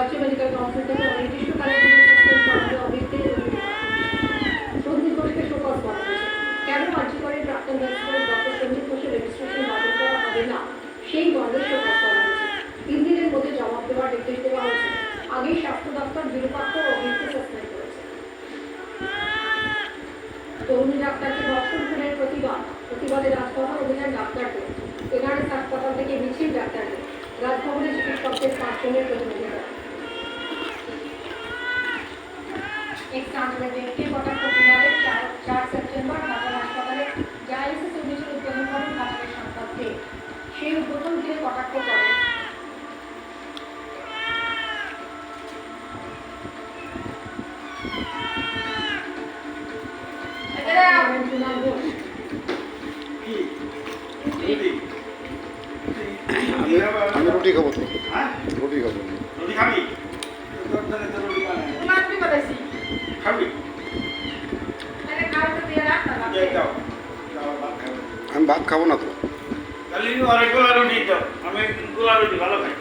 রাজ্য medical council থেকে অনির্দিষ্টকালের সেই মধ্যে জবাব দেওয়ার নির্দেশ দেওয়া হয়েছে। আগেই স্বাস্থ্য দপ্তর বিরূপাক্ষ ও অভিজ্ঞ সাসপেন্ড করেছে। তরুণী ডাক্তারকে ধর্ষণ খুনের প্রতিবাদ। প্রতিবাদে রাজভবন অভিযান ডাক্তারদের এনআরএস হাসপাতাল থেকে মিছিল ডাক্তারদের রাজভবনে চিকিৎসকদের পাঁচজনের প্রতিনিধি দল এক্সান্টমেন্ট একটি কটাক্ষ কুমারের চার চার সেপ্টেম্বর ঢাকা হাসপাতালে ডায়ালিসিস ইউনিটের উদ্বোধন করেন হাসপাতালের সম্পর্কে সেই উদ্বোধন দিয়ে কটাক্ষ করেন আমি আমি রুটি খাব তো। হ্যাঁ? রুটি খাব। রুটি খাবি? তোর জন্য তো রুটি বানাই। মাতৃ করেছি খাবি? আরে খাওয়া তো দিয়ে রাখ না যাই দাও। দাও, ভাত খাব। আমি ভাত খাব না তো। আমি গোলা রুটি ভালো খাই।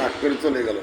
রাগ করে চলে গেল।